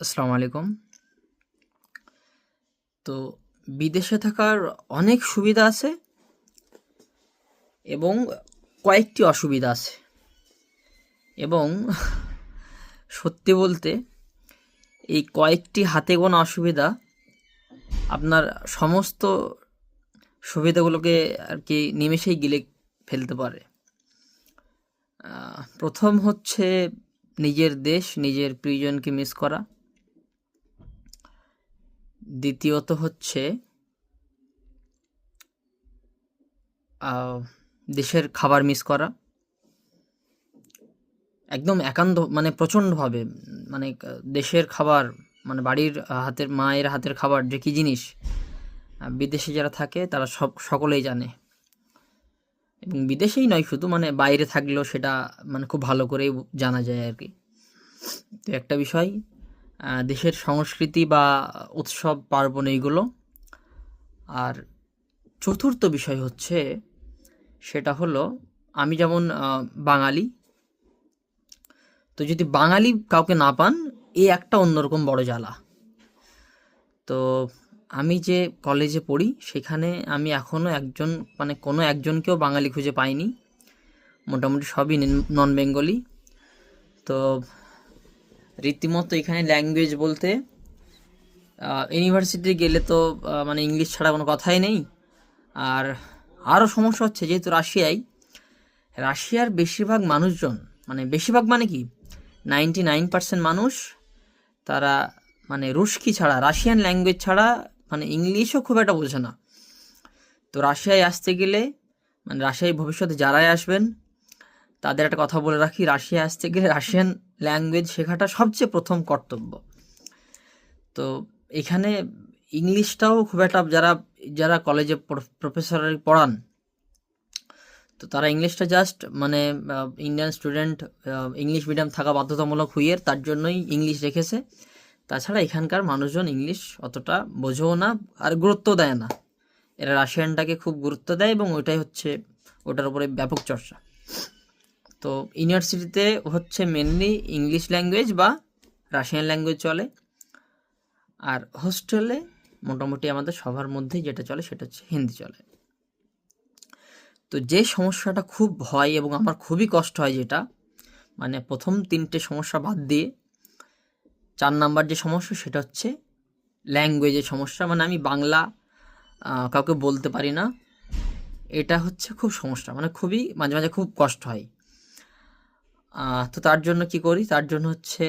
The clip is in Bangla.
আসসালামু আলাইকুম। তো বিদেশে থাকার অনেক সুবিধা আছে এবং কয়েকটি অসুবিধা আছে। এবং সত্যি বলতে এই কয়েকটি হাতে গোনা অসুবিধা আপনার সমস্ত সুবিধাগুলোকে আর কি নিমেষেই গিলে ফেলতে পারে। প্রথম হচ্ছে নিজের দেশ, নিজের প্রিয়জনকে মিস করা। দ্বিতীয়ত হচ্ছে দেশের খাবার মিস করা। একদম একান্ত মানে প্রচণ্ডভাবে মানে দেশের খাবার মানে বাড়ির হাতের, মায়ের হাতের খাবার, যে কী জিনিস বিদেশে যারা থাকে, তারা সব, সকলেই জানে। এবং বিদেশেই নয়, শুধু মানে বাইরে থাকলেও সেটা মানে খুব ভালো করেই জানা যায় আর কি। তো একটা বিষয় দেশের সংস্কৃতি বা উৎসব পার্বণ এইগুলো। আর চতুর্থ বিষয় হচ্ছে, সেটা হলো আমি যেমন বাঙালি, তো যদি বাঙালি কাউকে না পান, এ একটা অন্যরকম বড় জ্বালা। তো আমি যে কলেজে পড়ি, সেখানে আমি এখনও একজন মানে কোনো একজনকেও বাঙালি খুঁজে পাইনি। মোটামুটি সবই নন বেঙ্গলি তো রীতিমতো এখানে ল্যাঙ্গুয়েজ বলতে ইউনিভার্সিটি গেলে তো মানে ইংলিশ ছাড়া কোনো কথাই নেই। আর আরও সমস্যা হচ্ছে, যেহেতু রাশিয়ায়, রাশিয়ার বেশিরভাগ মানুষজন মানে বেশিরভাগ মানে কি? নাইনটি নাইন পার্সেন্ট মানুষ, তারা মানে রুশকি ছাড়া, রাশিয়ান ল্যাঙ্গুয়েজ ছাড়া মানে ইংলিশও খুব একটা বোঝে না। তো রাশিয়ায় আসতে গেলে মানে রাশিয়ায় ভবিষ্যতে যারাই আসবেন তাদের একটা কথা বলে রাখি, রাশিয়া আসতে গেলে রাশিয়ান ল্যাঙ্গুয়েজ শেখাটা সবচেয়ে প্রথম কর্তব্য। তো এখানে ইংলিশটাও খুব একটা যারা যারা কলেজে প্রফেসর পড়ান, তো তারা ইংলিশটা জাস্ট মানে ইন্ডিয়ান স্টুডেন্ট ইংলিশ মিডিয়াম থাকা বাধ্যতামূলক হুইয়ের, তার জন্যই ইংলিশ রেখেছে। তাছাড়া এখানকার মানুষজন ইংলিশ অতটা বোঝেও না আর গুরুত্ব দেয় না। এরা রাশিয়ানটাকে খুব গুরুত্ব দেয় এবং ওইটাই হচ্ছে, ওটার উপরে ব্যাপক চর্চা। তো ইউনিভার্সিটিতে হচ্ছে মেনলি ইংলিশ ল্যাঙ্গুয়েজ বা রাশিয়ান ল্যাঙ্গুয়েজ চলে। আর হোস্টেলে মোটামুটি আমাদের সবার মধ্যে যেটা চলে সেটা হচ্ছে হিন্দি চলে। তো যে সমস্যাটা খুব হয় এবং আমার খুবই কষ্ট হয় যেটা মানে প্রথম তিনটে সমস্যা বাদ দিয়ে চার নাম্বার যে সমস্যা সেটা হচ্ছে ল্যাঙ্গুয়েজের সমস্যা। মানে আমি বাংলা কাউকে বলতে পারি না। এটা হচ্ছে খুব সমস্যা মানে খুবই মাঝে মাঝে খুব কষ্ট হয়। তো তার জন্য কি করি? তার জন্য হচ্ছে